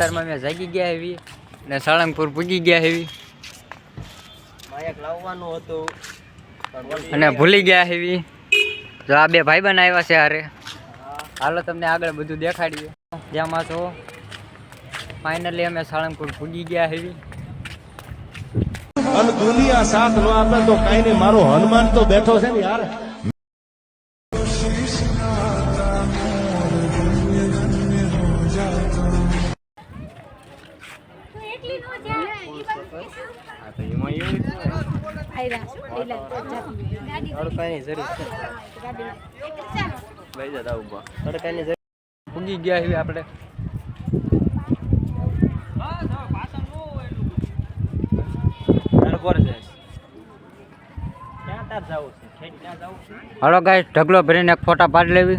અત્યારમાં અમે જાગી ગયા એવી ને સાળંગપુર પૂગી ગયા એવી. લાવવાનું હતું અને ભૂલી ગયા એવી. જો આ બે ભાઈ બન આવ્યા છે હારે. હાલો તમને આગળ બધું દેખાડીએ. જેમાં તો ફાઇનલી અમે સાળંગપુર પૂગી ગયા એવી. અને દુનિયા સાથ ન આપે તો કઈ નહીં. મારો હનુમાન તો બેઠો છે ને યાર. પૂગી ગયા એવી આપણે હલો ગાય ઢગલો ભરીને એક ફોટા પાડી લેવી.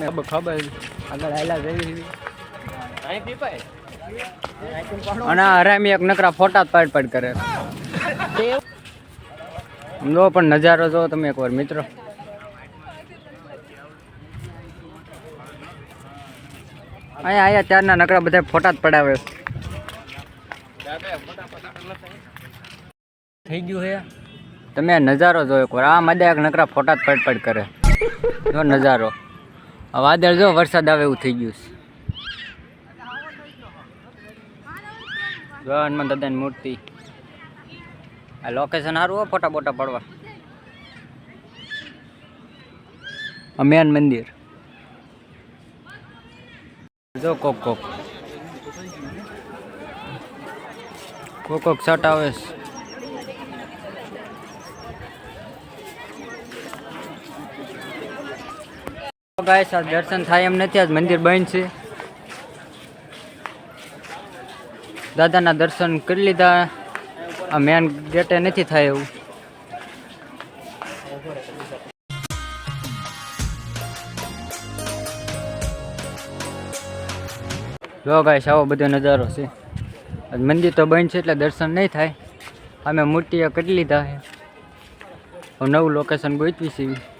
ખબર ખબર આગળ આયલા એવી અહીં પીપાય અને હરામી એક નકરા ફોટા પાડ પાડ કરે જો પણ નજારો જો તમે એકવાર મિત્રો. અહીંયા અહીંયા ત્યારના નકરા બધા ફોટા જ પડાવે થઈ ગયું હે? તમે નજારો જો એકવાર આ મજા એક નકરા ફોટા જ પડ પડ કરે. જો નજારો. વાદળ જો વરસાદ આવે એવું થઈ ગયું છે. જો હનુમાન દાદાની મૂર્તિ. આ લોકેશન સારું હો, ફોટા બોટા પડવા. આ મેન મંદિર. જો કોક કોક. કોક કોક શર્ટ આવે છે. Guys, આ દર્શન થાય એમ નથી આજ મંદિર બંધ છે. દાદાના દર્શન કરી લીધા. આ મેન ગેટે નથી થાય એવું. જો ગાઈસ આવો બધો નજારો છે. આજ મંદિર તો બંધ છે એટલે દર્શન નહીં થાય. અમે મૂર્તિઓ કરી લીધા છે. નવું લોકેશન ગોતવી છે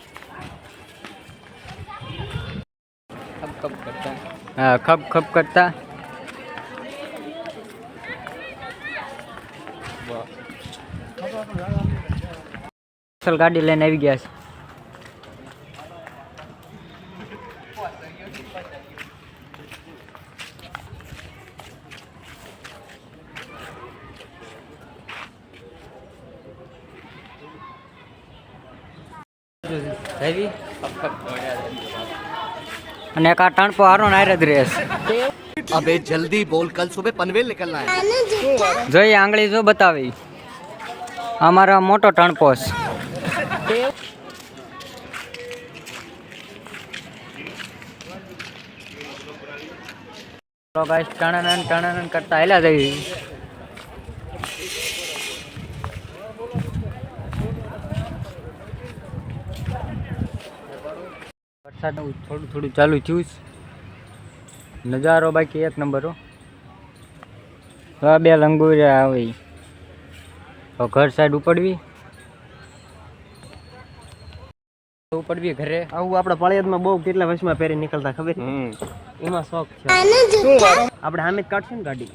ખપ ખપ કરતા. અસલ ગાડી લઈને આવી ગયા છે. આવી અને એક આ ટણપો હારો નાયર જ રહેશે. અબે જલ્દી બોલ કલ સુબે પનવેલ નીકળના હે. જોઈએ આંગળી જો બતાવી. અમારો મોટો ટણપો છે ગાઈસ ટણનન ટણનન કરતા હેલા જઈ વરસાદ થોડું થોડું ચાલુ થયું છે. નજારો બાકી એક નંબર આ બે લંગુરિયા આવે ઘર સાઈડ ઉપડવી. ઉપડવી ઘરે. આવું આપણા પાળિયાદમાં બહુ કેટલા વર્ષમાં પહેરી નીકળતા ખબર એમાં શોખ છે. આપણે સામે જ કાઢશું ને ગાડી.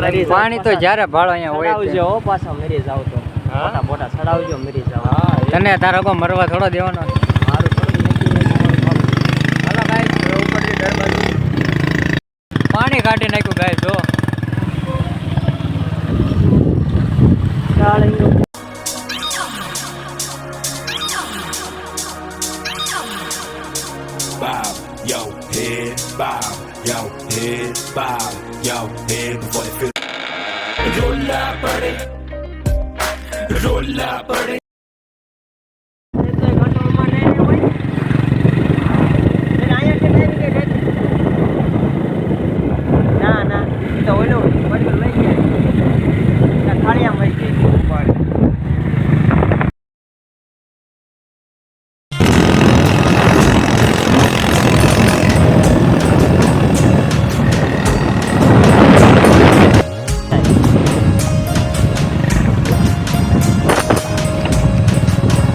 પાણી તો જ્યારે ભાડો અહીંયા હોય આવજો પાછા મરી જાવ તો. મોટા મોટા સડાવજો મરી જાવ તને તારા કો મરવા થોડો દેવાનો પાણી કાઢી નાખ્યું ગાય જો. in before they feel. Roll up, buddy. Roll up, buddy.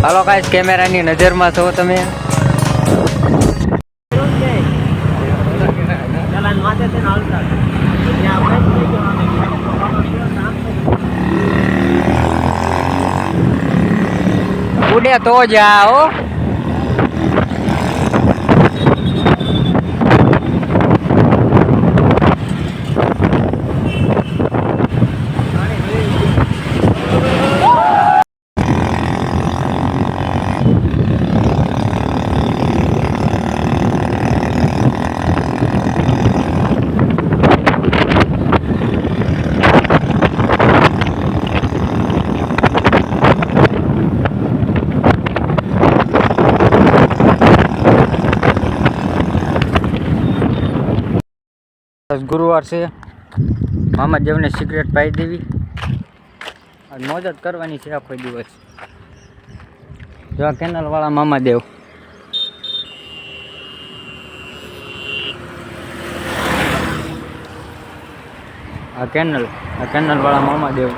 હાલો કાંઈ કેમેરાની નજરમાં છો તમે? ઉડે તો જા હો આજ ગુરુવાર છે. મામા દેવને સિગરેટ પાઈ દેવી. અને મોજ કરવાની છે આખો દિવસ. જો આ કેનલ મામા દેવ આ કેનલ આ કેનલવાળા મામા દેવ